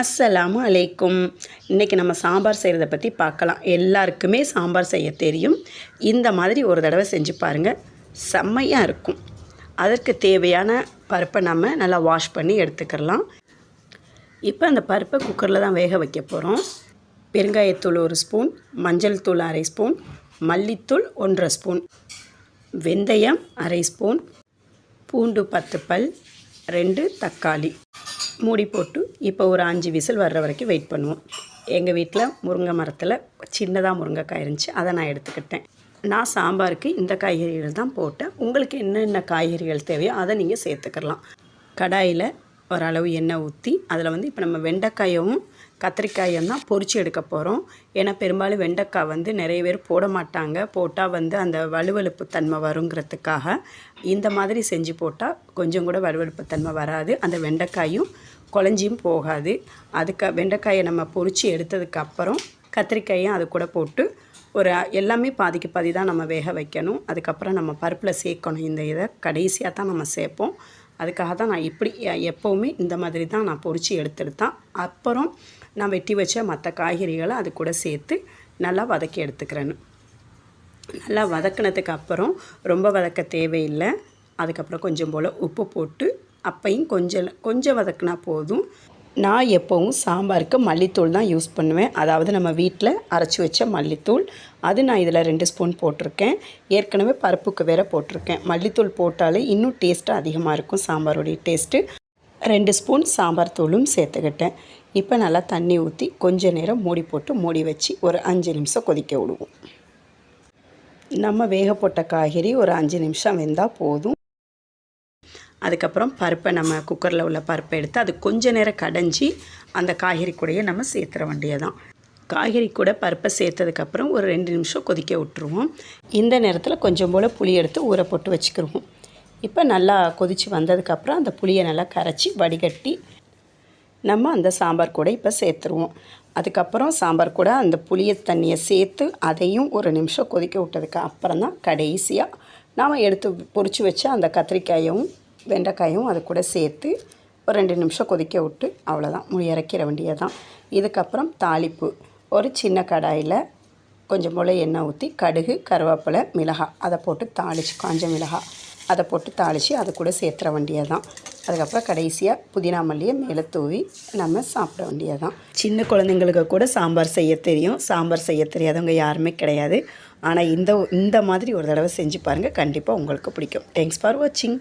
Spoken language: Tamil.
அஸ்ஸலாமு அலைக்கும். இன்றைக்கி நம்ம சாம்பார் செய்கிறத பற்றி பார்க்கலாம். எல்லாருக்குமே சாம்பார் செய்ய தெரியும். இந்த மாதிரி ஒரு தடவை செஞ்சு பாருங்கள் செம்மையாக இருக்கும். அதற்கு தேவையான பருப்பை நம்ம நல்லா வாஷ் பண்ணி எடுத்துக்கிறலாம் இப்போ அந்த பருப்பை குக்கரில் தான் வேக வைக்க போகிறோம் பெருங்காயத்தூள் ஒரு ஸ்பூன் மஞ்சள் தூள் அரை ஸ்பூன் மல்லித்தூள் ஒன்றரை ஸ்பூன் வெந்தயம் அரை ஸ்பூன் பூண்டு பத்து பல் ரெண்டு தக்காளி. மூடி போட்டு இப்போ ஒரு அஞ்சு விசில் வர்ற வரைக்கும் வெயிட் பண்ணுவோம். எங்கள் வீட்டில் முருங்கை மரத்தில் சின்னதாக முருங்கைக்காய் இருந்துச்சு. அதை நான் எடுத்துக்கிட்டேன். நான் சாம்பாருக்கு இந்த காய்கறிகள் தான் போட்டேன். உங்களுக்கு என்னென்ன காய்கறிகள் தேவையோ அதை நீங்கள் சேர்த்துக்கலாம். கடாயில் ஓரளவு எண்ணெய் ஊற்றி அதில் வந்து இப்போ நம்ம வெண்டைக்காயும் கத்திரிக்காயும் தான் பொறிச்சு எடுக்க போகிறோம் ஏன்னா பெரும்பாலும் வெண்டைக்காய் வந்து நிறைய பேர் போட மாட்டாங்க. போட்டால் வந்து அந்த வலுவழுப்பு தன்மை வருங்கிறதுக்காக இந்த மாதிரி செஞ்சு போட்டால் கொஞ்சம் கூட வலுவழுப்பு தன்மை வராது. அந்த வெண்டைக்காயும் குழஞ்சியும் போகாது. அதுக்கு வெண்டைக்காயை நம்ம பொறிச்சு எடுத்ததுக்கு அப்புறம் கத்திரிக்காயும் அது கூட போட்டு ஒரு எல்லாமே பாதிக்கு பாதி தான் நம்ம வேக வைக்கணும். அதுக்கப்புறம் நம்ம பருப்பில் சேர்க்கணும். இந்த இதை கடைசியாக தான் நம்ம சேர்ப்போம். அதுக்காக தான் நான் இப்படி எப்போவுமே இந்த மாதிரி தான் நான் பொரிச்சு எடுத்துடுதான் அப்புறம் நான் வெட்டி வச்ச மற்ற காய்கறிகளை அது கூட சேர்த்து நல்லா வதக்கி எடுத்துக்கிறேன்னு நல்லா வதக்கினதுக்கு அப்புறம் ரொம்ப வதக்க தேவையில்லை. அதுக்கப்புறம் கொஞ்சம் போல் உப்பு போட்டு அப்பையும் கொஞ்சம் கொஞ்சம் வதக்குனா போதும். நான் எப்போவும் சாம்பாருக்கு மல்லித்தூள் தான் யூஸ் பண்ணுவேன். அதாவது நம்ம வீட்டில் அரைச்சி வச்ச மல்லித்தூள். அது நான் இதில் ரெண்டு ஸ்பூன் போட்டிருக்கேன். ஏற்கனவே பருப்புக்கு வேற போட்டிருக்கேன். மல்லித்தூள் போட்டாலே இன்னும் டேஸ்ட்டு அதிகமாக இருக்கும் சாம்பாருடைய டேஸ்ட்டு ரெண்டு ஸ்பூன் சாம்பார் தூளும் சேர்த்துக்கிட்டேன். இப்போ நல்லா தண்ணி ஊற்றி கொஞ்ச நேரம் மூடி போட்டு மூடி வச்சு ஒரு அஞ்சு நிமிஷம் கொதிக்க விடுவோம். நம்ம வேக போட்ட காய்கறி ஒரு அஞ்சு நிமிஷம் வெந்தால் போதும். அதுக்கப்புறம் பருப்பை நம்ம குக்கரில் உள்ள பருப்பை எடுத்து அது கொஞ்ச நேரம் கடைஞ்சி அந்த காய்கறி கூடையே நம்ம சேர்த்துற வேண்டியதான் காய்கறி கூட பருப்பை சேர்த்ததுக்கப்புறம் ஒரு ரெண்டு நிமிஷம் கொதிக்க விட்டுருவோம். இந்த நேரத்தில் கொஞ்சம் போல் புளி எடுத்து ஊற போட்டு வச்சுக்கிருவோம். இப்போ நல்லா கொதித்து வந்ததுக்கப்புறம் அந்த புளியை நல்லா கரைச்சி வடிகட்டி நம்ம அந்த சாம்பார் கூட இப்போ சேர்த்துருவோம். அதுக்கப்புறம் சாம்பார் கூட அந்த புளிய தண்ணியை சேர்த்து அதையும் ஒரு நிமிஷம் கொதிக்க விட்டதுக்கு அப்புறம் தான் கடைசியாக நாம் எடுத்து பொறிச்சு வச்ச அந்த கத்திரிக்காயும் வெண்டைக்காயும் அது கூட சேர்த்து ஒரு ரெண்டு நிமிஷம் கொதிக்க விட்டு அவ்வளோதான் முடி இறக்கிற வேண்டியதான் இதுக்கப்புறம் தாளிப்பு. ஒரு சின்ன கடாயில் கொஞ்சம் போல் எண்ணெய் ஊற்றி கடுகு கருவேப்பிலை மிளகாய் அதை போட்டு தாளிச்சு காஞ்ச மிளகாய் அதை போட்டு தாளித்து அது கூட சேர்த்துற வேண்டியதான் அதுக்கப்புறம் கடைசியாக புதினா மல்லியை மேலே தூவி நம்ம சாப்பிட வேண்டியதான் சின்ன குழந்தைங்களுக்கு கூட சாம்பார் செய்ய தெரியும். சாம்பார் செய்ய தெரியாதவங்க யாருமே கிடையாது. ஆனால் இந்த இந்த மாதிரி ஒரு தடவை செஞ்சு பாருங்கள் கண்டிப்பாக உங்களுக்கு பிடிக்கும். தேங்க்ஸ் ஃபார் வாட்சிங்